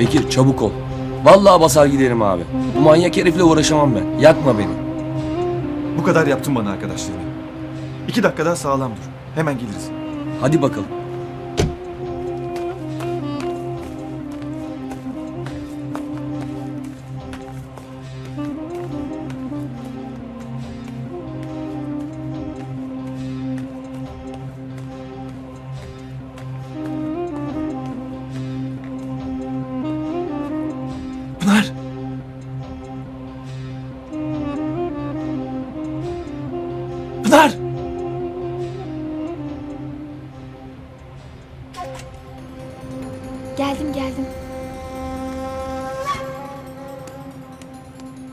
Bekir çabuk ol. Vallahi basar giderim abi. Bu manyak herifle uğraşamam ben. Yakma beni. Bu kadar yaptın bana arkadaşlığını. İki dakika daha sağlam dur. Hemen geliriz. Hadi bakalım. Pınar! Geldim geldim.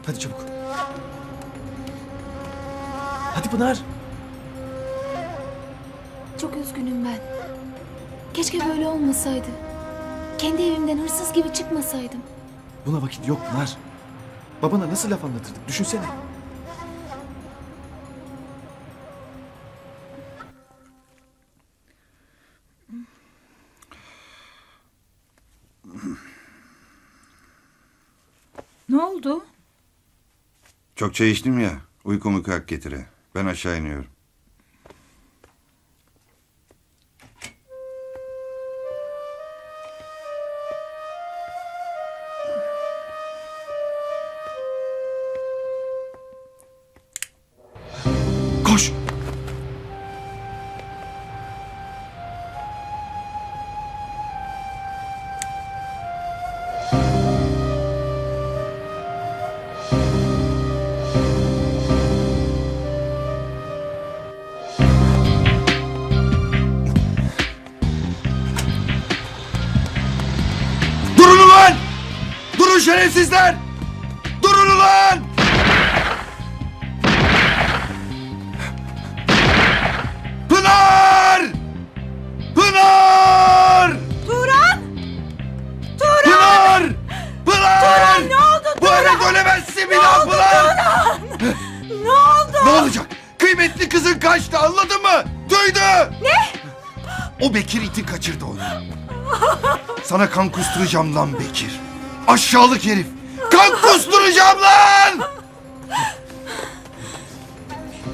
Hadi çabuk. Hadi Pınar. Çok üzgünüm ben. Keşke böyle olmasaydı. Kendi evimden hırsız gibi çıkmasaydım. Buna vakit yok Pınar. Babana nasıl laf anlatırdık düşünsene. Ne oldu? Çok çay içtim ya. Uykumu kalk getire. Ben aşağı iniyorum. Şerefsizler! Durun ulan! Pınar! Pınar! Turan! Pınar! Pınar! Turan ne oldu Bu eve dönemezsin bir daha Pınar! Ne oldu? Ne olacak? Kıymetli kızın kaçtı anladın mı? Duydu! Ne? O Bekir iti kaçırdı onu. Sana kan kusturacağım lan Bekir. Aşağılık herif. Kan kusturacağım lan!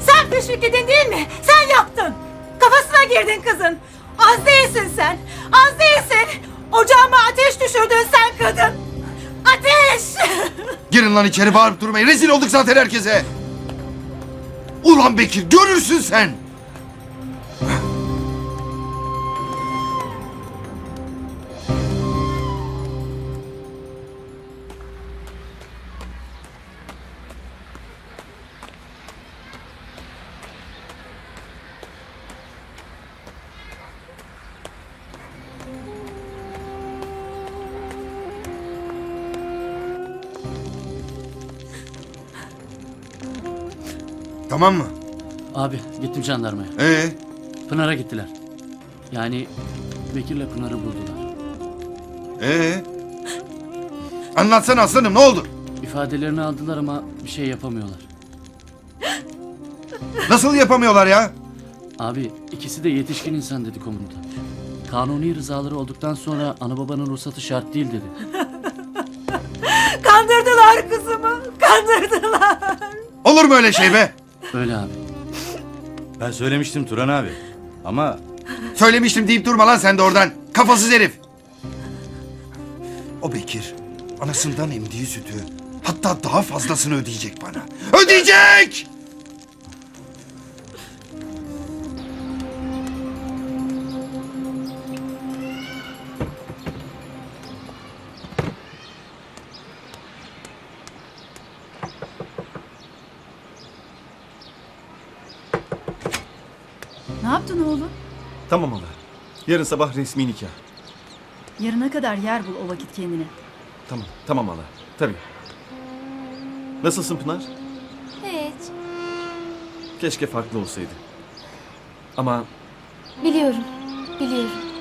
Sen Teşvik'ledin değil mi? Sen yaptın. Kafasına girdin kızın. Az değilsin sen. Az değilsin. Ocağıma ateş düşürdün sen kadın. Ateş! Girin lan içeri bağırıp durmayın. Rezil olduk zaten herkese. Ulan Bekir görürsün sen. Tamam mı? Abi gittim jandarmaya. Ee, Pınar'a gittiler. Yani Bekir'le Pınar'ı buldular. ee. Anlatsana aslanım ne oldu? İfadelerini aldılar ama bir şey yapamıyorlar. Nasıl yapamıyorlar ya? Abi ikisi de yetişkin insan dedi komutan. Kanuni rızaları olduktan sonra ana babanın ruhsatı şart değil dedi. Kandırdılar kızımı. Kandırdılar. Olur mu öyle şey be? Öyle abi. Ben söylemiştim Turan abi. Ama Söylemiştim deyip durma lan sen de oradan. Kafasız herif. O Bekir anasından emdiği sütü hatta daha fazlasını ödeyecek bana. Ödeyecek! Yaptın oğlum? Tamam hala. Yarın sabah resmi nikah. Yarına kadar yer bul o vakit kendine. Tamam, tamam hala. Tabii. Nasılsın Pınar? Hiç. Keşke farklı olsaydı. Ama Biliyorum. Biliyorum.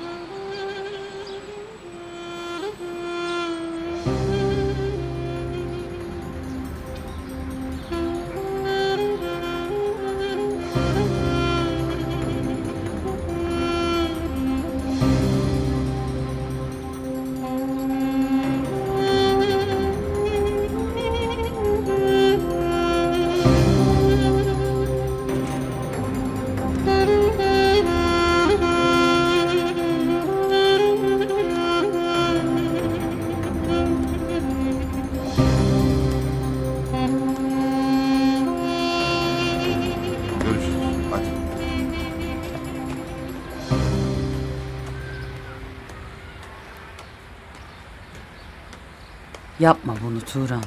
Yapma bunu Turan.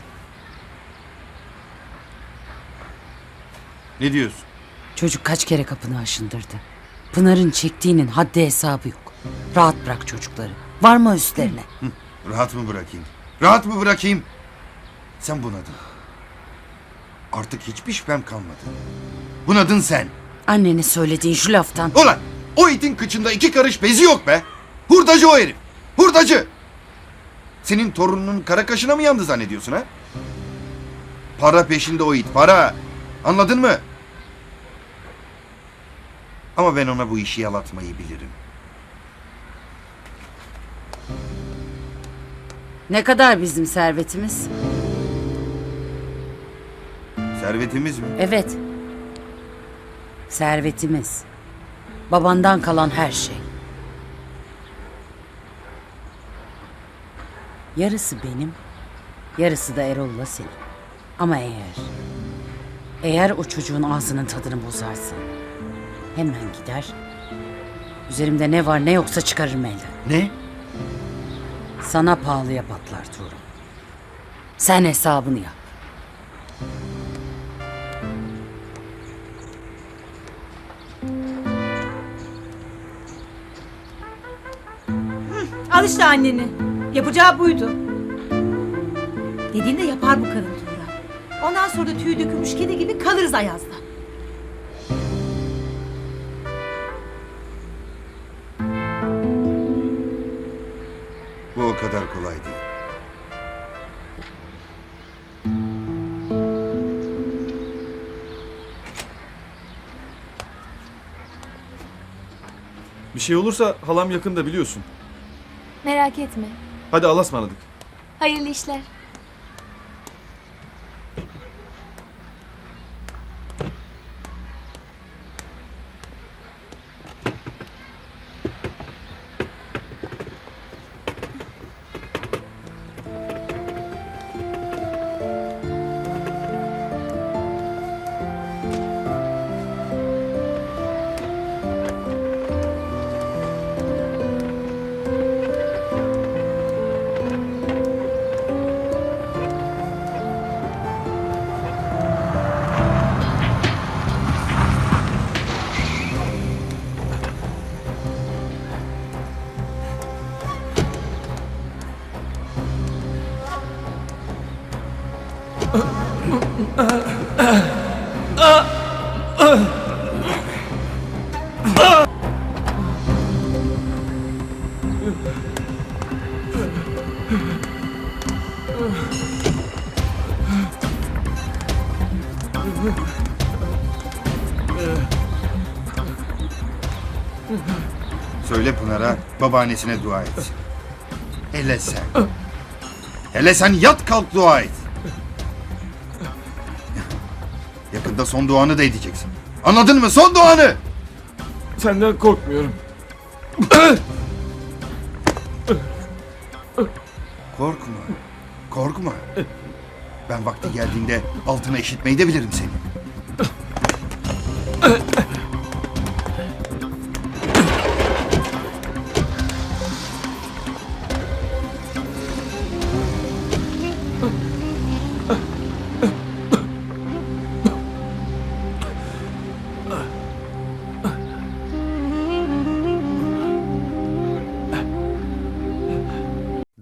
Ne diyorsun? Çocuk kaç kere kapını aşındırdı. Pınar'ın çektiğinin haddi hesabı yok. Rahat bırak çocukları. Var mı üstlerine? Rahat mı bırakayım? Rahat mı bırakayım? Sen bunadın. Artık hiçbir şüphem kalmadı. Bunadın sen. Annene söylediğin şu laftan. Ulan o itin kıçında iki karış bezi yok be. Hurdacı o herif. Hurdacı. Senin torununun kara kaşına mı yandı zannediyorsun ha? Para peşinde o it para. Anladın mı? Ama ben ona bu işi yalatmayı bilirim. Ne kadar bizim servetimiz? Servetimiz mi? Evet. Servetimiz. Babandan kalan her şey. Yarısı benim, yarısı da Erol'la senin. Ama eğer, eğer o çocuğun ağzının tadını bozarsan, hemen gider, üzerimde ne var ne yoksa çıkarırım elden. Ne? Sana pahalıya patlar Tuğrul. Sen hesabını yap. Al işte anneni. Yapacağı buydu. Dediğinde yapar bu kadın Tuğra. Ondan sonra da tüyü dökülmüş kedi gibi kalırız Ayaz'da. Bu o kadar kolay değil. Bir şey olursa halam yakında biliyorsun. Merak etme. Hadi Allah'a ısmarladık. Hayırlı işler. Söyle Pınar'a babaannesine dua et. Hele sen. Hele sen yat kalk dua et. Yakında son duanı da edeceksin. Anladın mı? Son duanı! Senden korkmuyorum. Korkma. Korkma. Ben vakti geldiğinde altına eşitmeyi de bilirim seni.